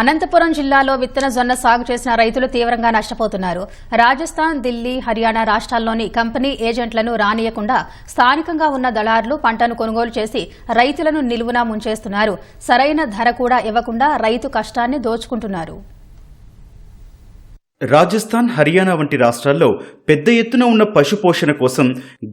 అనంతపురం జిల్లాలో విత్తన జొన్న సాగు చేసిన రైతులు తీవ్రంగా నష్టపోతున్నారు. రాజస్థాన్ ఢిల్లీ హర్యానా రాష్ట్రాల్లోని కంపెనీ ఏజెంట్లను రానియకుండా స్థానికంగా ఉన్న దళారులు పంటను కొనుగోలు చేసి రైతులను నిలువునా ముంచేస్తున్నారు. సరైన ధర కూడా ఇవ్వకుండా రైతు కష్టాన్ని దోచుకుంటున్నారు. రాజస్థాన్ హర్యానా వంటి రాష్ట్రాల్లో పెద్ద ఎత్తున ఉన్న పశు పోషణ కోసం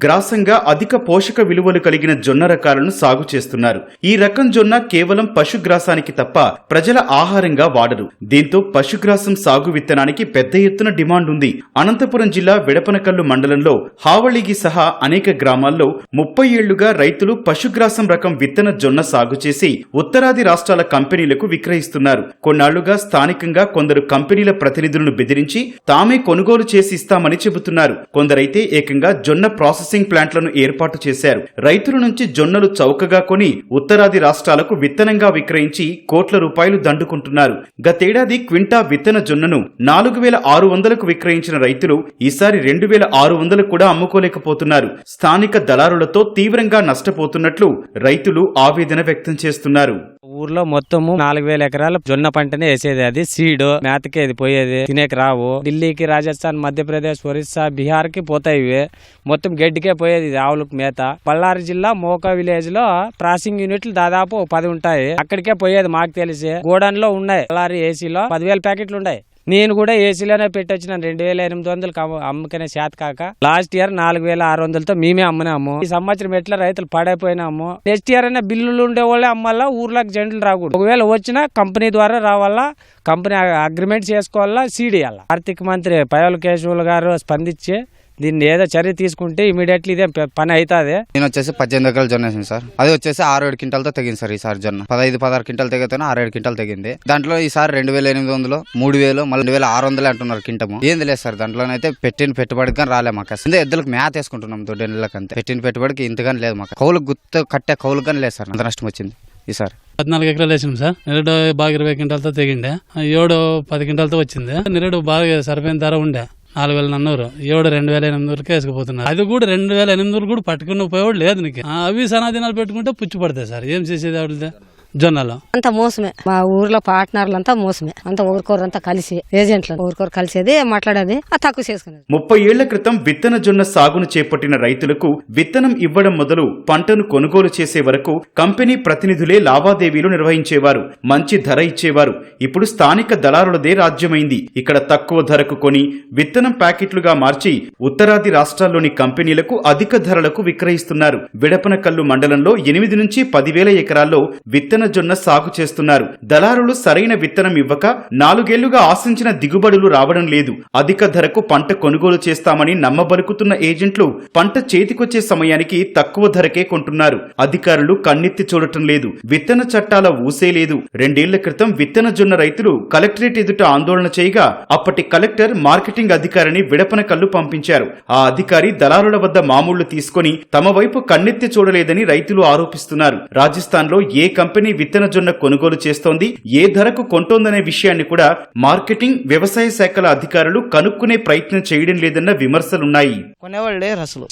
గ్రాసంగా అధిక పోషక విలువలు కలిగిన జొన్న రకాలను సాగు చేస్తున్నారు. ఈ రకం జొన్న కేవలం పశుగ్రాసానికి తప్ప ప్రజల ఆహారంగా వాడరు. దీంతో పశుగ్రాసం సాగు విత్తనానికి పెద్ద ఎత్తున డిమాండ్ ఉంది. అనంతపురం జిల్లా విడపనకల్లు మండలంలో హావళిగి సహా అనేక గ్రామాల్లో ముప్పై ఏళ్ళుగా రైతులు పశుగ్రాసం రకం విత్తన జొన్న సాగు చేసి ఉత్తరాది రాష్ట్రాల కంపెనీలకు విక్రయిస్తున్నారు. కొన్నాళ్ళుగా స్థానికంగా కొందరు కంపెనీల ప్రతినిధులను బెదిరించి తామే కొనుగోలు చేసి ఇస్తామని చెబుతున్నారు. కొందరైతే ఏకంగా జొన్న ప్రాసెసింగ్ ప్లాంట్లను ఏర్పాటు చేశారు. రైతుల నుంచి జొన్నలు చౌకగా కొని ఉత్తరాది రాష్ట్రాలకు విత్తనంగా విక్రయించి కోట్ల రూపాయలు దండుకుంటున్నారు. గతేడాది క్వింటా విత్తన జొన్నను నాలుగు వేల ఆరు వందలకు విక్రయించిన రైతులు ఈసారి రెండు వేల ఆరు వందలు కూడా అమ్ముకోలేకపోతున్నారు. స్థానిక దళారులతో తీవ్రంగా నష్టపోతున్నట్లు రైతులు ఆవేదన వ్యక్తం చేస్తున్నారు. ఊర్లో మొత్తము నాలుగు వేల ఎకరాల జొన్న పంటనే వేసేది. అది సీడ్ మేతకేది పోయేది. తినేకి రావు. ఢిల్లీకి రాజస్థాన్ మధ్యప్రదేశ్ ఒరిస్సా బీహార్కి పోతాయి ఇవి. మొత్తం గడ్డికే పోయేది ఇది ఆవులకు మేత. బళ్ళారి జిల్లా మోకా విలేజ్లో ప్రాసింగ్ యూనిట్లు దాదాపు పది ఉంటాయి. అక్కడికే పోయేది మాకు తెలిసి. గోడౌన్లో ఉన్నాయి బళ్ళారి ఏసీలో పదివేల ప్యాకెట్లు ఉన్నాయి. నేను కూడా ఏసీలోనే పెట్టొచ్చిన రెండు వేల ఎనిమిది వందలు అమ్ముకునే శాత కాక. లాస్ట్ ఇయర్ నాలుగు వేల ఆరు వందలతో మేమే అమ్మినాము ఈ సంవత్సరం ఎట్లా రైతులు పడైపోయినాము నెక్స్ట్ ఇయర్ అయినా బిల్లులు ఉండే వాళ్ళే అమ్మాలా ఊర్లోకి జంటలు రాకూడదు. ఒకవేళ వచ్చినా కంపెనీ ద్వారా రావాలా కంపెనీ అగ్రిమెంట్ చేసుకోవాలా సీడ్ ఆర్థిక మంత్రి పయోల్ కేశవులు గారు స్పందించి దీన్ని ఏదో చర్య తీసుకుంటే ఇమీడియట్లీ ఇదే పని అవుతుంది నేను వచ్చేసి పద్దెనిమిది ఎకరాలు జొన్న వేసింది సార్. అది వచ్చేసి ఆరు ఏడు క్వింటాలతో తెగింది సార్ ఈసారి జొన్న. పదహైదు పదహారు క్వింటాలు తెగితేనే ఆరు ఏడు క్వింటాలు తెగింది. దాంట్లో ఈసారి రెండు వేల ఎనిమిది వందలు మూడు వేలు మళ్ళీ రెండు వేల ఆరు వందలు అంటున్నారు కింటము ఏంది లేదు సార్ దాంట్లోనైతే పెట్టిన పెట్టుబడికి కానీ రాలే మాకు అసలు. ఎద్దులకు మేత వేసుకుంటున్నాం దొడ్డు నెలలకు అంతే పెట్టిన పెట్టుబడికి ఇంతగాని లేదు మాకు. కౌలు గుత్త కట్టే కౌలు కానీ లేదు సార్ అంత నష్టం వచ్చింది ఈసారి. పద్నాలుగు ఎకరాలు వేసినాం సార్. నిరుడు బాగా ఇరవై క్వింటాలతో తెగిండే. ఏడు పది క్వింటాలతో వచ్చింది. నిరుడు బాగా సరిపోయిన ధర ఉండే. నాలుగు వేల నన్నూరు. ఏడు రెండు వేల ఎనిమిది వరకు వేసుకుపోతున్నారు. అది కూడా రెండు వేల ఎనిమిది వరకు కూడా పట్టుకుని పోయేవాడు లేదు నీకు. అవి సనాదినాలు పెట్టుకుంటే పుచ్చి పడతాయి సార్. ఏం చేసేది వాడితే జొన్నలో. అంతా మోసమే. మా ఊర్లో పార్ట్నర్లు అంతా మోసమే. అంతా ఒకరికొరంతా కలిసి ఏజెంట్లు ఒకరికొరు కలిసేది మాట్లాడేది. ఆ తక్కువ చేసుకునేది. ముప్పై ఏళ్ళ క్రితం విత్తన జొన్న సాగును చేపట్టిన రైతులకు విత్తనం ఇవ్వడం మొదలు పంటను కొనుగోలు చేసే వరకు కంపెనీ ప్రతినిధులే లావాదేవీలు నిర్వహించేవారు మంచి ధర ఇచ్చేవారు. ఇప్పుడు స్థానిక దళారులదే రాజ్యమైంది. ఇక్కడ తక్కువ ధరకు కొని విత్తనం ప్యాకెట్లుగా మార్చి ఉత్తరాది రాష్ట్రాల్లోని కంపెనీలకు అధిక ధరలకు విక్రయిస్తున్నారు. విడపనకల్లు మండలంలో ఎనిమిది నుంచి పదివేల ఎకరాల్లో విత్తన జొన్న సాగు చేస్తున్నారు. దళారులు సరైన విత్తనం ఇవ్వక నాలుగేళ్ళుగా ఆశించిన దిగుబడులు రావడం లేదు. అధిక ధరకు పంట కొనుగోలు చేస్తామని నమ్మబలుకుతున్న ఏజెంట్లు పంట చేతికొచ్చే సమయానికి తక్కువ ధరకే కొంటున్నారు. అధికారులు కన్నెత్తి చూడటం లేదు. విత్తన చట్టాల ఊసే లేదు. రెండేళ్ళ క్రితం విత్తన జొన్న రైతులు కలెక్టరేట్ ఎదుట ఆందోళన చేయగా అప్పటి కలెక్టర్ మార్కెటింగ్ అధికారిని విడపన కళ్ళు పంపించారు. ఆ అధికారి దళారుల వద్ద మామూళ్ళు తీసుకొని తమ వైపు కన్నెత్తి చూడలేదని రైతులు ఆరోపిస్తున్నారు. రాజస్థాన్లో ఏ కంపెనీ విత్తన జొన్న కొనుగోలు చేస్తోంది. ఏ ధరకు కొంటోందనే విషయాన్ని కూడా మార్కెటింగ్ వ్యవసాయ శాఖల అధికారులు కనుక్కునే ప్రయత్నం చేయడం లేదన్న విమర్శలున్నాయి. కొనేవాళ్ళు లేరు అసలు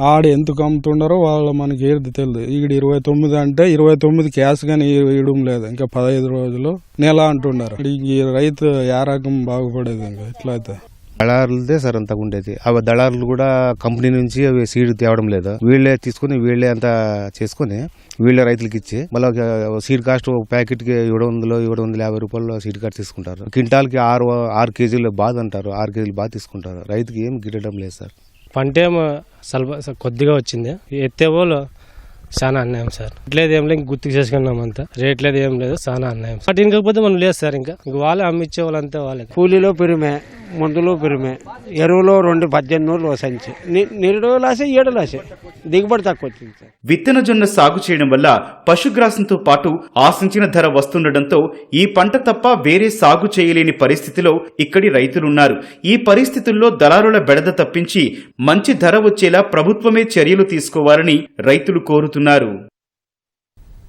ఆడ ఎందుకు అమ్ముతుండారో వాళ్ళు మనకి ఏది తెలియదు ఇక్కడ ఇరవై తొమ్మిది అంటే ఇరవై తొమ్మిది క్యాష్ కానీ ఇవ్వడం లేదు. ఇంకా పదహైదు రోజులు నెల అంటున్నారు ఈ రైతు ఏ రకం బాగుపడేది ఇంకా? ఇట్లయితే దళారులదే సార్ అంతా ఉండేది. అవి దళారులు కూడా కంపెనీ నుంచి అవి సీడ్ తేవడం లేదు. వీళ్ళే తీసుకుని వీళ్ళే అంతా చేసుకుని వీళ్ళే రైతులకి ఇచ్చి మళ్ళీ సీడ్ కాస్ట్ ఒక ప్యాకెట్కి ఏడు వందలు ఏడు వందల యాభై రూపాయలు సీడ్ కాస్ట్ తీసుకుంటారు. క్వింటాల్కి ఆరు ఆరు కేజీలు బాధ అంటారు. ఆరు కేజీలు బాధ తీసుకుంటారు. రైతుకి ఏం గిట్టడం లేదు సార్. పంట ఏమో స్వల్ప కొద్దిగా వచ్చింది. ఎత్తే వాళ్ళు చాలా అన్యాయం సార్. రేట్లేదు ఏం లేదు గుర్తుకు చేసుకున్నాం అంతా. రేట్ లేదు ఏం లేదు చాలా అన్యాయం బట్ ఇంకపోతే మనం లేదు సార్ ఇంకా. ఇంక వాళ్ళే అమ్మిచ్చే వాళ్ళంతా వాళ్ళే. కూలీలో పెరిమే. మందులో పెరిమే. ఎరువులో రెండు పద్దెనిమిది సంచి ని- నిరుడు లాసే ఏడు లాసే. దిగుబడి తక్కువ వచ్చింది విత్తన జొన్న సాగు చేయడం వల్ల పశుగ్రాసంతో పాటు ఆశించిన ధర వస్తుండటంతో ఈ పంట తప్ప వేరే సాగు చేయలేని పరిస్థితిలో ఇక్కడి రైతులున్నారు. ఈ పరిస్థితుల్లో దళారుల బెడద తప్పించి మంచి ధర వచ్చేలా ప్రభుత్వమే చర్యలు తీసుకోవాలని రైతులు కోరుతున్నారు.